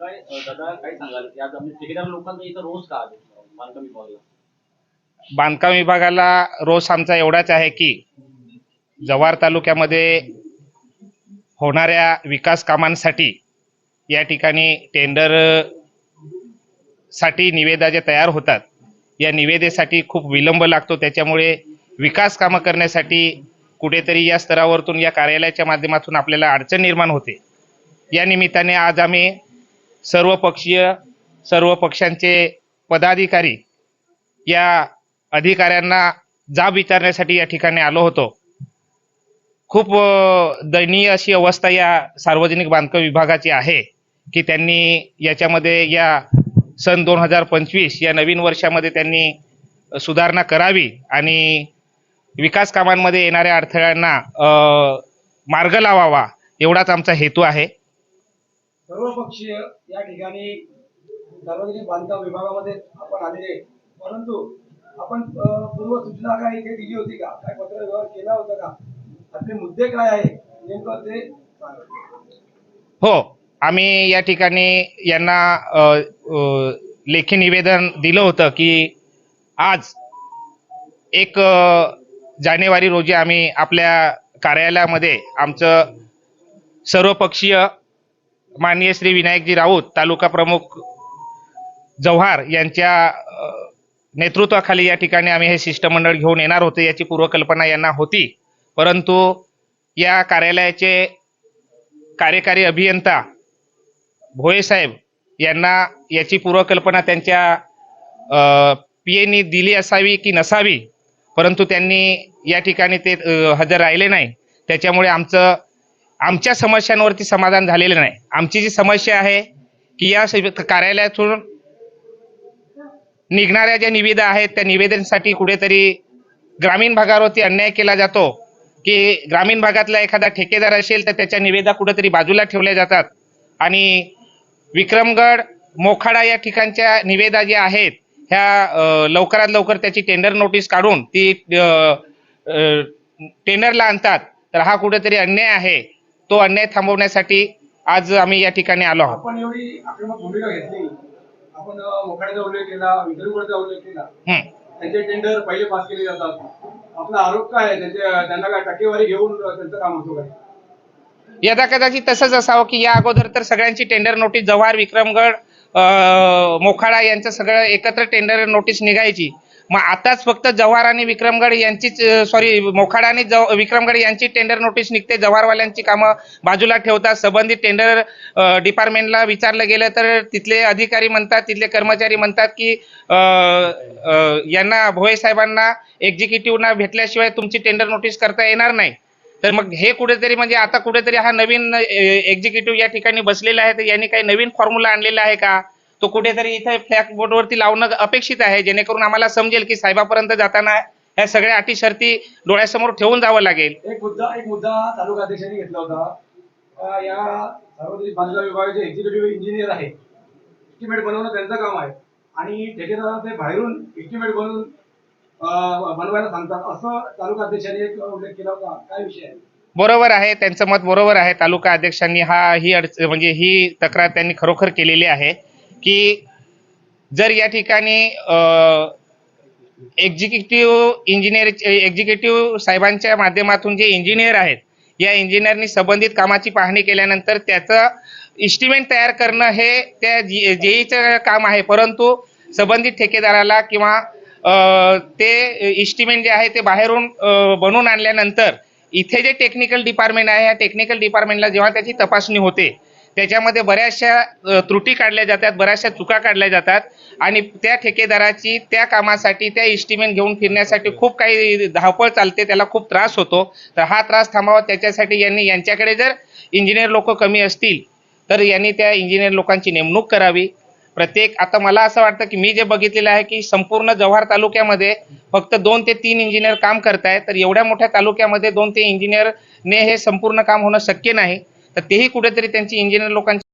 काय दादा काय सांगाल? की आज आम्ही ठेकेदार लोकांचा इथं रोज का आले बांधकाम विभागाला? बांधकाम विभागाला रोष आमचा एवढाच आहे की जव्हार तालुक्यामध्ये होणाऱ्या विकास कामांसाठी या ठिकाणी टेंडरसाठी निवेदा जे तयार होतात या निवेदेसाठी खूप विलंब लागतो. त्याच्यामुळे विकास कामं करण्यासाठी कुठेतरी या स्तरावरतून या कार्यालयाच्या माध्यमातून आपल्याला अडचण निर्माण होते. या निमित्ताने आज आम्ही सर्व पक्षीय सर्व पक्षांचे पदाधिकारी या अधिकाऱ्यांना जाब विचारण्यासाठी या ठिकाणी आलो होतो. खूप दयनीय अशी अवस्था या सार्वजनिक बांधकाम विभागाची आहे की त्यांनी याच्यामध्ये या सन दोन हजार पंचवीस या नवीन वर्षामध्ये त्यांनी सुधारणा करावी आणि विकास कामांमध्ये येणाऱ्या अडथळ्यांना मार्ग लावावा एवढाच आमचा हेतू आहे. सर्वपक्षीय या ठिकाणी सार्वजनिक बांधकाम विभागामध्ये आपण आलेले परंतु आपण पूर्व सूचना काय इथे दिली होती का? काय पत्र व्यवहार केला होता का? आपले मुद्दे काय आहे नेमकं ते हो आम्ही या ठिकाणी यांना लेखी निवेदन दिलं होतं की आज एक जानेवारी रोजी आम्ही आपल्या कार्यालयामध्ये आमचं सर्वपक्षीय माननीय श्री विनायकजी राऊत तालुका प्रमुख जव्हार यांच्या नेतृत्वाखाली या ठिकाणी आम्ही हे शिष्टमंडळ घेऊन येणार होते याची पूर्वकल्पना यांना होती. परंतु या कार्यालयाचे कार्यकारी अभियंता भोये साहेब यांना याची पूर्वकल्पना त्यांच्या पीएनी दिली असावी की नसावी परंतु त्यांनी या ठिकाणी ते हजर राहिले नाही. त्याच्यामुळे आमचं आमच्या समस्यांवरती समाधान झालेलं नाही. आमची जी समस्या आहे की या कार्यालयातून निघणाऱ्या ज्या निविदा आहेत त्या निवेदनासाठी कुठेतरी ग्रामीण भागावरती अन्याय केला जातो की ग्रामीण भागातला एखादा ठेकेदार असेल तर त्याच्या निवेदा कुठेतरी बाजूला ठेवल्या जातात. आणि विक्रमगड मोखाडा या ठिकाणच्या निवेदा ज्या आहेत ह्या लवकरात लवकर त्याची टेंडर नोटीस काढून ती टेंडरला आणतात. तर हा कुठेतरी अन्याय आहे. तो अन्याय थांबवण्यासाठी आज आम्ही या ठिकाणी आलो आहोत. यदा कदाचित तसंच असावं की या अगोदर तर सगळ्यांची टेंडर नोटीस जव्हार विक्रमगड मोखाडा यांचं सगळं एकत्र टेंडर नोटीस निघायची. मग आताच फक्त जव्हार आणि विक्रमगड यांचीच सॉरी मोखाडा आणि विक्रमगड यांची टेंडर नोटीस निघते. जव्हारवाल्यांची कामं बाजूला ठेवतात. संबंधित टेंडर डिपार्टमेंटला विचारलं गेलं तर तिथले अधिकारी म्हणतात तिथले कर्मचारी म्हणतात की यांना भोये साहेबांना एक्झिक्युटिव्हना भेटल्याशिवाय तुमची टेंडर नोटीस करता येणार नाही. तर मग हे कुठेतरी म्हणजे आता कुठेतरी हा नवीन एक्झिक्युटिव्ह या ठिकाणी बसलेला आहे. तर यांनी काही नवीन फॉर्म्युला आणलेला आहे का? तो कुठेतरी इथे फ्लॅग बोर्डवरती लावणं अपेक्षित आहे. जेणेकरून आम्हाला समजेल की साहेबापर्यंत जाताना ह्या सगळ्या अटी शर्ती डोळ्यासमोर ठेवून जावं लागेल. एक मुद्दा एक मुद्दा तालुका अध्यक्षांनी घेतला होता. या सार्वजनिक बांधकाम विभागाचे एक्झिक्युटिव्ह इंजिनियर आहे एस्टिमेट बनवणं त्यांचं काम आहे. आणि ठेकेदारांना ते बाहेरून एस्टिमेट बनवून बनवायला सांगतात. असं तालुका अध्यक्षांनी एक उल्लेख केला होता. काय विषय आहे? बरोबर आहे. त्यांचं मत बरोबर आहे. तालुका अध्यक्षांनी हा ही अडच म्हणजे ही तक्रार त्यांनी खरोखर केलेली आहे. की जर या ठिकाणी एक्झिक्युटिव्ह इंजिनियर एक्झिक्युटिव्ह साहेबांच्या माध्यमातून जे इंजिनियर आहेत या इंजिनियरनी संबंधित कामाची पाहणी केल्यानंतर त्याचं इस्टिमेट तयार करणं हे त्या जेईचं काम आहे. परंतु संबंधित ठेकेदाराला किंवा ते इस्टिमेट जे आहे ते बाहेरून बनवून आणल्यानंतर इथे जे टेक्निकल डिपार्टमेंट आहे या टेक्निकल डिपार्टमेंटला जेव्हा त्याची तपासणी होते त्याच्यामध्ये बऱ्याचशा त्रुटी काढल्या जातात बऱ्याचशा चुका काढल्या जातात आणि त्या ठेकेदाराची त्या कामासाठी त्या इस्टिमेंट घेऊन फिरण्यासाठी खूप काही धावपळ चालते त्याला खूप त्रास होतो. तर हा त्रास थांबावा त्याच्यासाठी यांनी यांच्याकडे जर इंजिनियर लोक कमी असतील तर यांनी त्या इंजिनियर लोकांची नेमणूक करावी. प्रत्येक आता मला असं वाटतं की मी जे बघितलेलं आहे की संपूर्ण जव्हार तालुक्यामध्ये फक्त दोन ते तीन इंजिनियर काम करतायत तर एवढ्या मोठ्या तालुक्यामध्ये दोन ते इंजिनियरने हे संपूर्ण काम होणं शक्य नाही. तर तेही कुठेतरी त्यांची इंजिनियर लोकांची